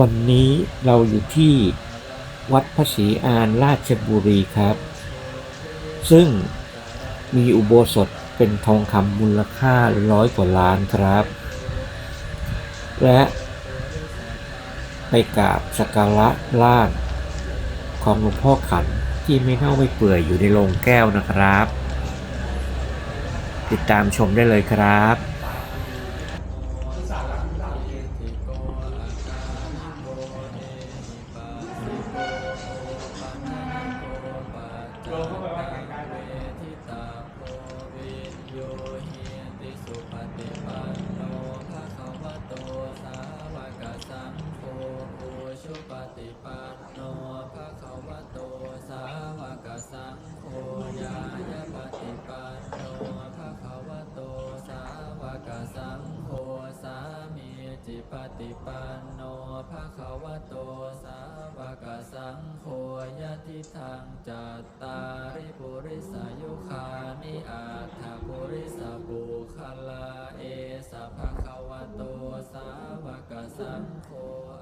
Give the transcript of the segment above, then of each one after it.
วันนี้เราอยู่ที่วัดพระศรีอานราชบุรีครับ ซึ่งมีอุโบสถเป็นทองคำมูลค่าร้อยกว่าล้านครับ และไปกราบสักการะร่างของหลวงพ่อขันที่ไม่เน่าไม่เปื่อยอยู่ในโลงแก้วนะครับ ติดตามชมได้เลยครับ ภะคะวะโตสาวกสังโฆยะทิทังจัตตาริปุริสายุคานิอาถาปุริสปุคลาเอสภะคะวะโตสาวกสังโฆ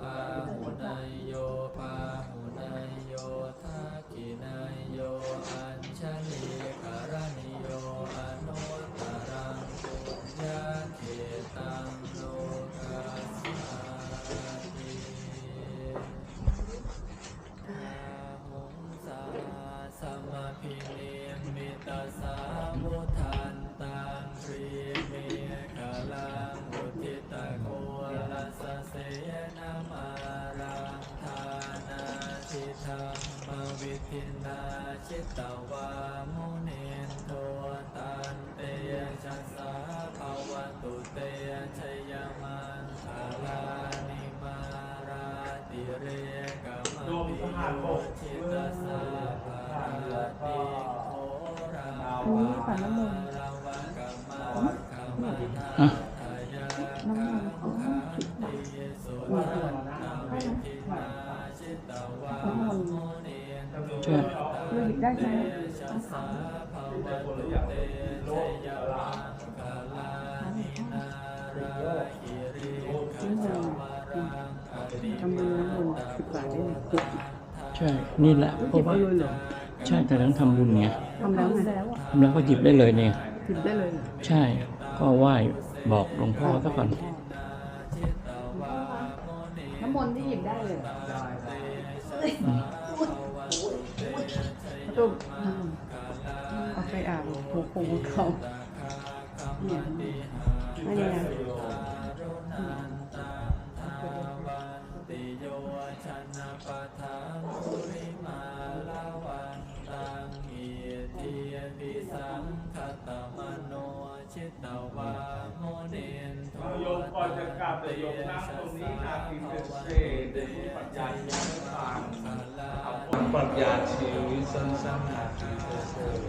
อาหุนายโยปาหุนายโยทักขินายโยอัญชลีกรณิโยอนุตตรังปุญญา ตตวามุเนนโทตันเตยชะสาภาวตุเตยชยมันคาลานิมาราติเรกมปิโยชิตสาภารติโคราวา เราหยิบได้ไหมชะสาภาวตุเตชยมังคลานินาราคิริขจวรังอภิทำบุญน้ำมนต์สิบบาทได้ไหมใช่ นี่แหละเพหยิราะบว่าได้เลยเหรอใช่แต่ต้องทำบุญไงทำแล้วไงทำแล้วก็หยิบได้เลยเนี่ยหยิบได้เลยเหรอใช่ ก็ไหว้บอกหลวงพ่อซะก่อนน้ำมนต์ที่หยิบได้เลย ตุ้มเอาไปอานหัวโคงเขาเนี่ยไม่ได้นะโยมก่อนจะกลับแต่โยมนั่งตรงนี้นาทีเป็นเศษเดี๋ยวผู้ปรัชญายั ปรัชญาชีวิตสั้นๆนาทีเป็นเศษ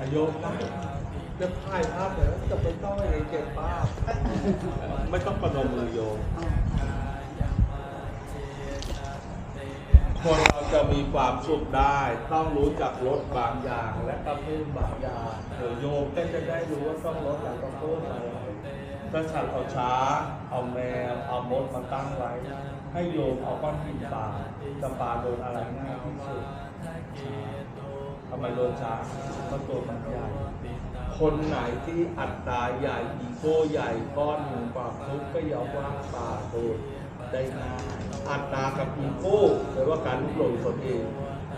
อาโยมนะจะถ่ายภาพเลยจะไม่ต้องให้เก็บภาพ ไม่ต้องประนมมือโยมคนเราจะมีความสุขได้ ต้องรู้จักลดบางอย่างและก็เพิ่มบางอย่างเดี๋ยวโยมก็จะได้รู้ว่าต้องลดและต้องเพิ่มอะไรถ้าฉันเอาช้า เอาแมวเอามดมาตั้งไว้ ให้โยมเอาก้อนหินปลาจะปลาโดนอะไรง่ายที่สุดทำไมโดนช้าเพราะตัวมันใหญ่คนไหนที่อัตตาใหญ่อีโก้ใหญ่ก้อนหนึ่งความทุกข์ก็ยอมว่างปลาโดนได้ง่ายอัตตากับอีโก้แปลว่าการลุกหลงตนเอง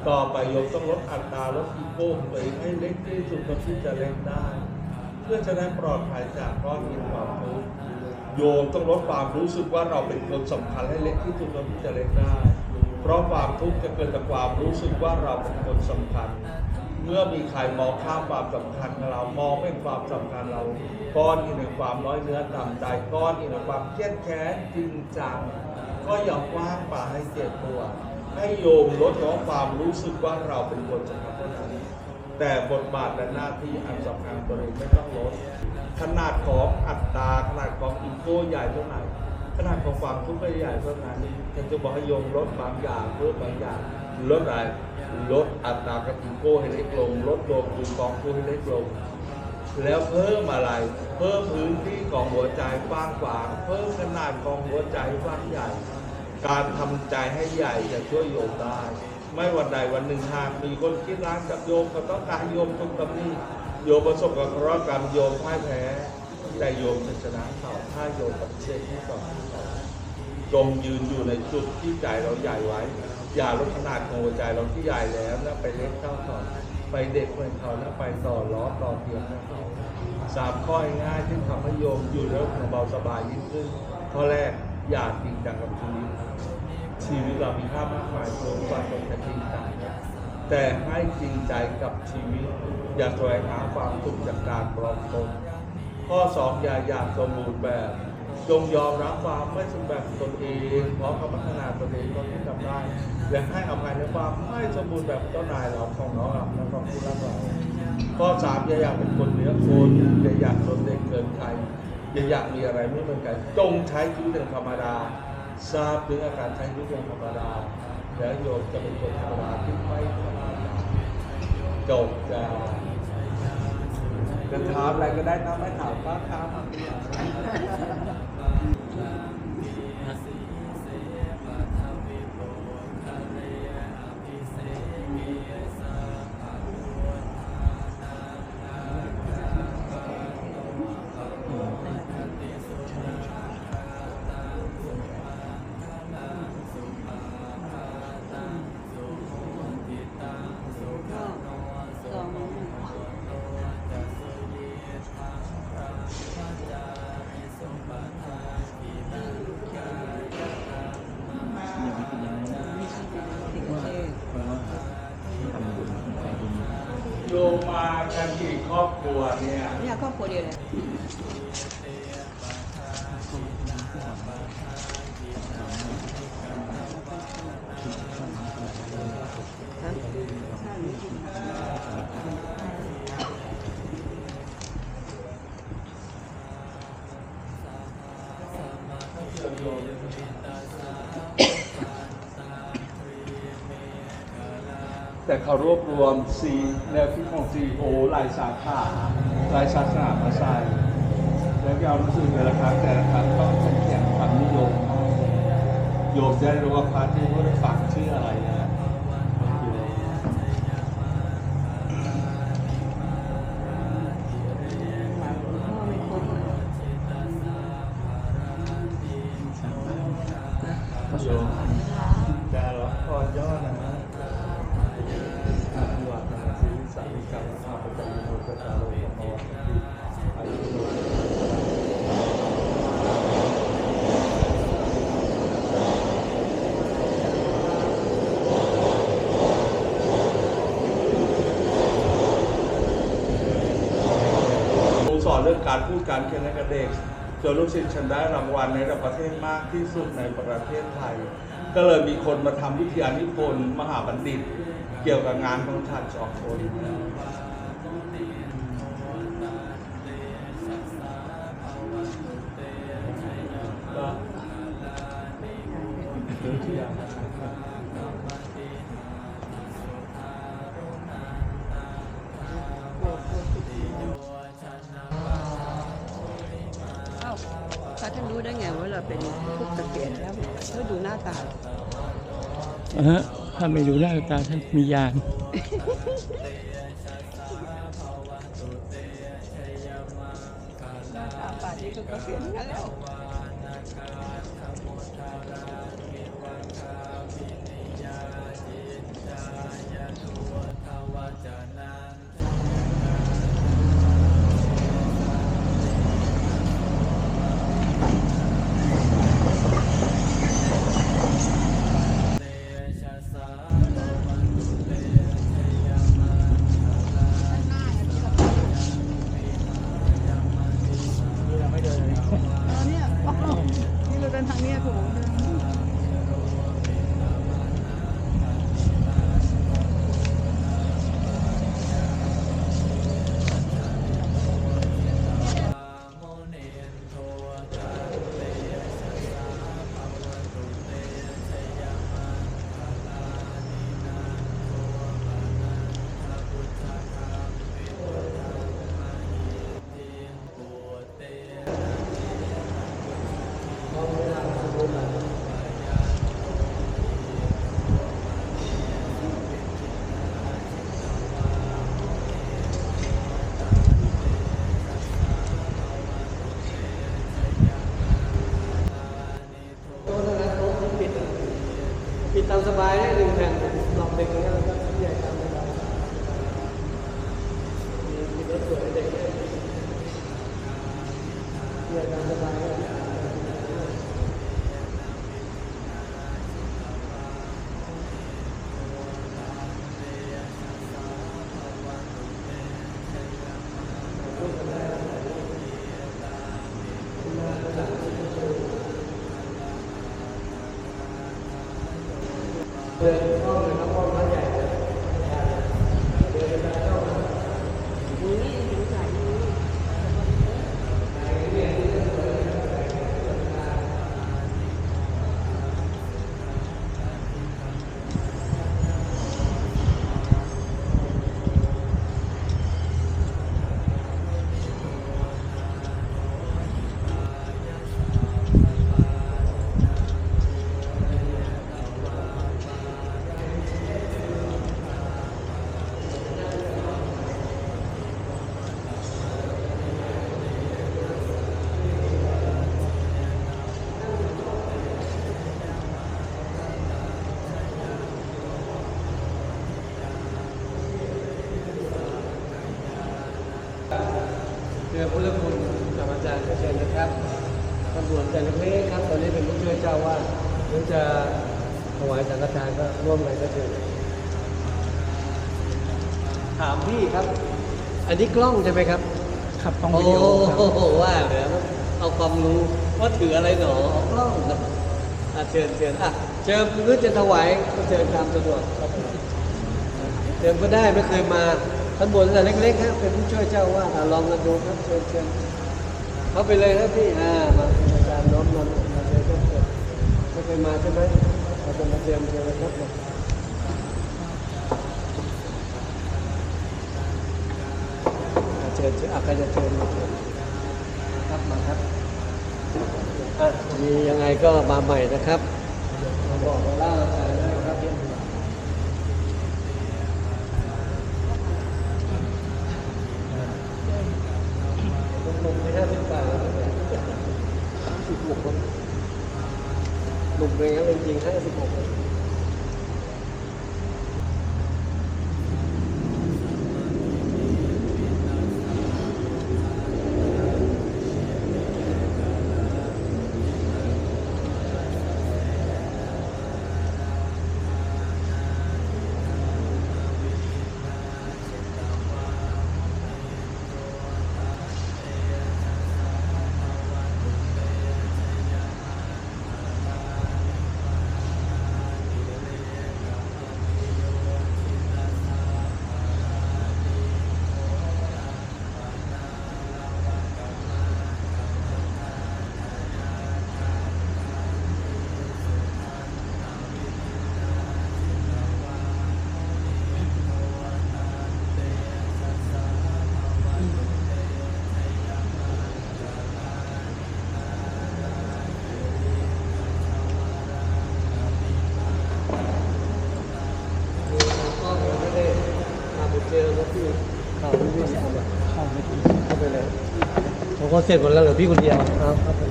ต่อไปโยมต้องลดอัตตาลดอีโก้ของตัวเองให้เล็กที่สุดเท่าที่จะเล็กได้ เพื่อจะได้ปลอดภัยจากก้อนหินความทุกข์ โยมต้องลดความรู้สึกว่าเราเป็นคนสำคัญให้เล็กที่สุดเท่าที่จะเล็กได้ เพราะความทุกข์จะเกิดจากความรู้สึกว่าเราเป็นคนสำคัญ เมื่อมีใครมองข้ามความสำคัญของเรา มองไม่เห็นความสำคัญเรา ก้อนอินในความน้อยเนื้อต่ำใจ ก้อนอินในความเครียดแค้นจริงจัง ก็อย่าว่างป่าให้เจ็บตัว ให้โยมลดน้องความรู้สึกว่าเราเป็นคนสำคัญเท่านั้น แต่บทบาทและหน้าที่อันสำคัญตัวเองไม่ต้องลดขนาดของอัตตาขนาดของอีโก้ใหญ่เท่าไหร่ขนาดของความทุกข์ใหญ่เท่านั้นฉันจะบอกให้โยมลดบางอย่างลดบางอย่างลดอะไรลดอัตตากับอีโก้ให้เล็กลงลดโลภคือกองทุกข์ให้เล็กลงแล้วเพิ่มอะไร เพิ่มพื้นที่ของหัวใจกว้างขวางเพิ่มขนาดของหัวใจกว้างใหญ่ การทำใจให้ใหญ่จะช่วยโยมได้ไม่วันใดวันหนึ่งหากมีคนคิดร้ายกับโยมก็ต้องการโยมทุกตำหนิโยมประสบกับเคราะห์กรรมโยมพ่ายแพ้แต่โยมจะชนะเขาถ้าโยมปฏิเสธที่สอจงยืนอยู่ในจุดที่ใจเราใหญ่ไว้ อย่าลดขนาดของหัวใจเราที่ใหญ่แล้วนะไปเล็กเท่าเขาไปเด็กเหมือนเขานะไปต่อล้อต่อเทียมให้เขาสามข้อง่ายที่ทำให้โยมอยู่แล้วเบาสบายยิ่งขึ้นข้อแรกอย่าจริงจังกับชีวิต ชีวิตเรามีค่ามากมายสูงกว่าตนจะจริงใจแต่ให้จริงใจกับชีวิต อย่าแสวงหาความสุขจากการปลอมตนข้อสองอย่าอยากสมบูรณ์แบบจงยอมรับความไม่สมบูรณ์แบบตนเองพร้อมกับพัฒนาตนเองเท่าที่ทำได้ และให้อภัยในความไม่สมบูรณ์แบบเจ้านายเราของน้องเราและของผู้รับเราข้อสามอย่าอยากเป็นคนเหนือคนอย่าอยากโดดเด่นเกินใครอย่าอยากมีอะไรไม่เหมือนกันจงใช้ชีวิตอย่างธรรมดา ทราบถึงอาการใช้ชีวิตอย่างธรรมดาแล้วโยมจะเป็นคนธรรมดาที่ไม่ธรรมดาจบจ้าจะถามอะไรก็ได้นะไม่ถามก็ถาม มากันกี่ครอบครัวเนี่ยเนี่ยครอบครัวเดียวเลย แต่เขารวบรวมซีแนวคิดของซีโอลายสาขาลายศาสนามาใส่แล้วก็เอาหนังสือแต่ละครั้งแต่ละครั้งต้องเขียนคำนิยมโยมจะได้รู้ว่าพระที่เขาได้ฟักชื่ออะไร อนเรื่องการพูดการเขียนให้กับเด็กจนลูกศิษย์ฉันได้รางวัลในระดับประเทศมากที่สุดในประเทศไทย ก็เลยมีคนมาทำวิทยานิพนธ์มหาบัณฑิต เกี่ยวกับงานของฉันสองคน ได้ไงว่าเราเป็นผู้เกษียณแล้วเขาดูหน้าตาเออถ้าไม่ดูหน้าตาท่านมียานหน้าตาป่านนี้ก็เกษียณกันแล้ว เดิ เจอพุทธคุณกับอาจารย์เชิญนะครับตำรวจแต่เล็กๆครับ ตอนนี้เป็นผู้ช่วยเจ้าว่าหรือจะถวายสังฆทานก็ร่วมกันก็เชิญถามพี่ครับ อันนี้กล้องใช่ไหมครับครับต้องโอ้วิดีโอครับโหว่าเดี๋ยวเอาความรู้ว่าถืออะไรหนอเอากล้องครับอะเชิญเชิญอะเชิญหรือจะถวายก็เชิญตามสะดวกครับเชิญก็ได้ไม่เคยมา ท่านบวชขนแต่เล็กๆครับเป็นผู้ช่วยเจ้าว่าดลองกันดูครับเชิญเชิญเขาไปเลยครับพี่อ่ามาอาจารย์น้อมนำมาเลยครับเชิญไม่เคยมาใช่ไหมเราจะมาเตรียมเชิญครับอะเชิญเชิญอะใครจะเชิญมาเชิญครับมาครับอะมียังไงก็มาใหม่นะครับบอกมาเล่าอาจารย์นะครับ ลงไปห้าสิบบาแล้วเนี่ยห้าสิบหกคนหนุ่มเป็นงั้นจริงๆห้าสิบหกคนไม่ได้มาไปเจอแล้วพี่ข่าวที่พี่ทำอะ เข้าไม่ถึง เข้าไปเลย พอเสร็จหมดแล้วเหลือพี่คนเดียวครับ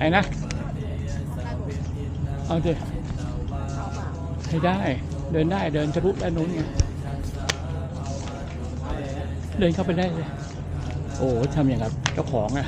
ไอ้นะ เอาสิให้ได้ เดินได้เดินทะลุด้านนู้นไงเดินเข้าไปได้เลย โอ้ทำอย่างกับเจ้าของอะ